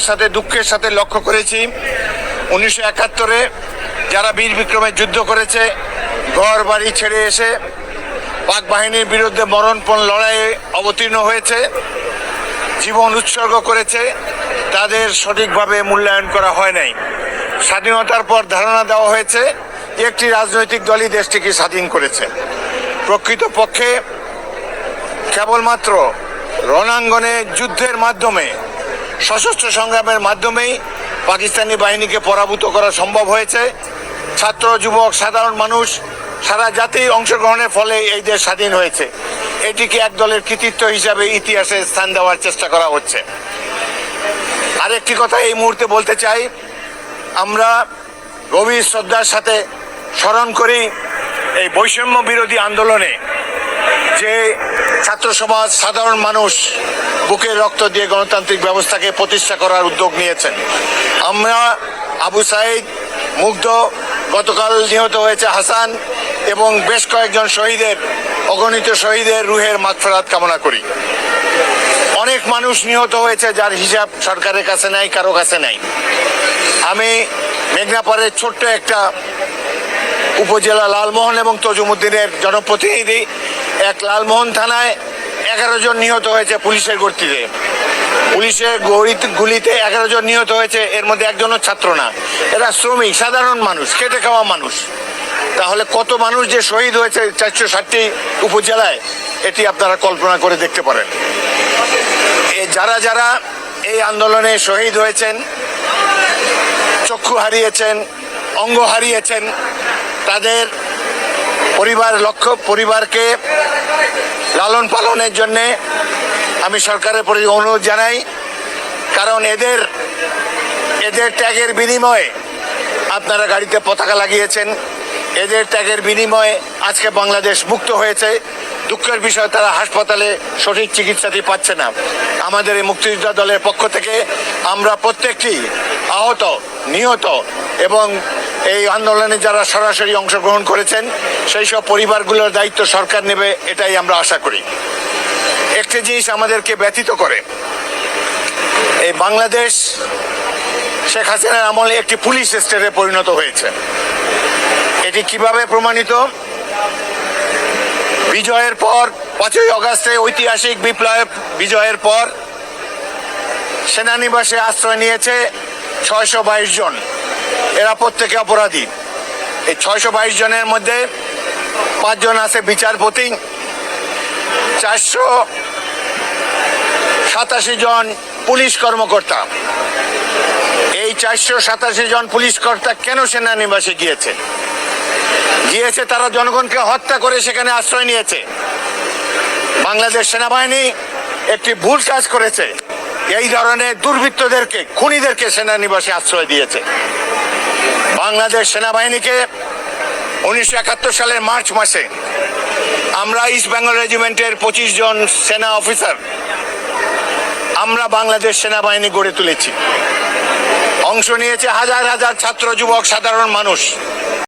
সাথে, দুঃখের সাথে লক্ষ্য করেছি। উনিশশো একাত্তরে যারা বীর বিক্রমে যুদ্ধ করেছে, ঘর বাড়ি ছেড়ে এসে পাক বাহিনীর বিরুদ্ধে মরণপণ লড়াইয়ে অবতীর্ণ হয়েছে, জীবন উৎসর্গ করেছে, তাদের সঠিকভাবে মূল্যায়ন করা হয় নাই। স্বাধীনতার পর ধারণা দেওয়া হয়েছে একটি রাজনৈতিক দলই দেশটিকে স্বাধীন করেছে। প্রকৃতপক্ষে কেবলমাত্র রণাঙ্গনে যুদ্ধের মাধ্যমে সশস্ত্র সংগ্রামের মাধ্যমেই পাকিস্তানি বাহিনীকে পরাভূত করা সম্ভব হয়েছে। ছাত্র, যুবক, সাধারণ মানুষ, সারা জাতি অংশগ্রহণের ফলে এই দেশ স্বাধীন হয়েছে। এটিকে এক দলের কৃতিত্ব হিসাবে ইতিহাসে স্থান দেওয়ার চেষ্টা করা হচ্ছে। আরেকটি কথা এই মুহূর্তে বলতে চাই, আমরা গভীর শ্রদ্ধার সাথে স্মরণ করি এই বৈষম্য বিরোধী আন্দোলনে যে ছাত্র সমাজ, সাধারণ মানুষ বুকের রক্ত দিয়ে গণতান্ত্রিক ব্যবস্থাকে প্রতিষ্ঠা করার উদ্যোগ নিয়েছেন। আমরা আবু সাইদ, মুগ্ধ, গতকাল নিহত হয়েছে হাসান এবং বেশ কয়েকজন শহীদের, অগণিত শহীদের রুহের মাগফেরাত কামনা করি। অনেক মানুষ নিহত হয়েছে যার হিসাব সরকারের কাছে নাই, কারও কাছে নাই। আমি মেঘনাপাড়ের ছোট্ট একটা উপজেলা লালমোহন এবং তজুমুদ্দিনের জনপ্রতিনিধি এক লালমোহন থানায় এগারো জন নিহত হয়েছে পুলিশের গর্তিতে। পুলিশের গুলিতে এগারো জন নিহত হয়েছে, এর মধ্যে একজনও ছাত্র না। এরা শ্রমিক, সাধারণ মানুষ খেটে খাওয়া মানুষ। তাহলে কত মানুষ যে শহীদ হয়েছে চারশো ষাটটি উপজেলায়, এটি আপনারা কল্পনা করে দেখতে পারেন। যারা যারা এই আন্দোলনে শহীদ হয়েছেন, চক্ষু হারিয়েছেন, অঙ্গ হারিয়েছেন, তাদের পরিবার লক্ষ্য, পরিবারকে লালন পালনের জন্য আমি সরকারের প্রতি অনুরোধ জানাই, কারণ এদের এদের ত্যাগের বিনিময়ে আপনারা গাড়িতে পতাকা লাগিয়েছেন। এদের ত্যাগের বিনিময়ে আজকে বাংলাদেশ মুক্ত হয়েছে। দুঃখের বিষয়, তারা হাসপাতালে সঠিক চিকিৎসাটি পাচ্ছে না। আমাদের এই মুক্তিযোদ্ধা দলের পক্ষ থেকে আমরা প্রত্যেকটি আহত, নিহত এবং এই আন্দোলনে যারা সরাসরি অংশগ্রহণ করেছেন, সেই সব পরিবারগুলোর দায়িত্ব সরকার নেবে, এটাই আমরা আশা করি। একটি জিনিস আমাদেরকে ব্যথিত করে, এই বাংলাদেশ শেখ হাসিনার আমলে একটি পুলিশ স্টেটে পরিণত হয়েছে। এটি কীভাবে প্রমাণিত? বিজয়ের পর, পাঁচই অগাস্টে ঐতিহাসিক বিপ্লব বিজয়ের পর সেনানিবাসে আশ্রয় নিয়েছে ছয়শো বাইশ জন। এরা প্রত্যেকে অপরাধী। এই ছয়শো বাইশ জনের মধ্যে পাঁচজন আছে বিচারপতি, চারশো সাতাশি জন পুলিশ কর্মকর্তা। এই চারশো সাতাশি জন পুলিশ কর্তা কেন সেনানিবাসে গিয়েছে? গিয়েছে তারা জনগণকে হত্যা করে সেখানে আশ্রয় নিয়েছে। বাংলাদেশ সেনাবাহিনী একটি ভুল কাজ করেছে। এই ধরনের দুর্বৃত্তদেরকে, খুনিদেরকে সেনানিবাসে আশ্রয় দিয়েছে। বাংলাদেশ সেনাবাহিনীকে উনিশশো একাত্তর সালের মার্চ মাসে আমরা ইস্ট বেঙ্গল রেজিমেন্টের পঁচিশ জন সেনা অফিসার, আমরা বাংলাদেশ সেনাবাহিনী গড়ে তুলেছি। অংশ নিয়েছে হাজার হাজার ছাত্র, যুবক, সাধারণ মানুষ।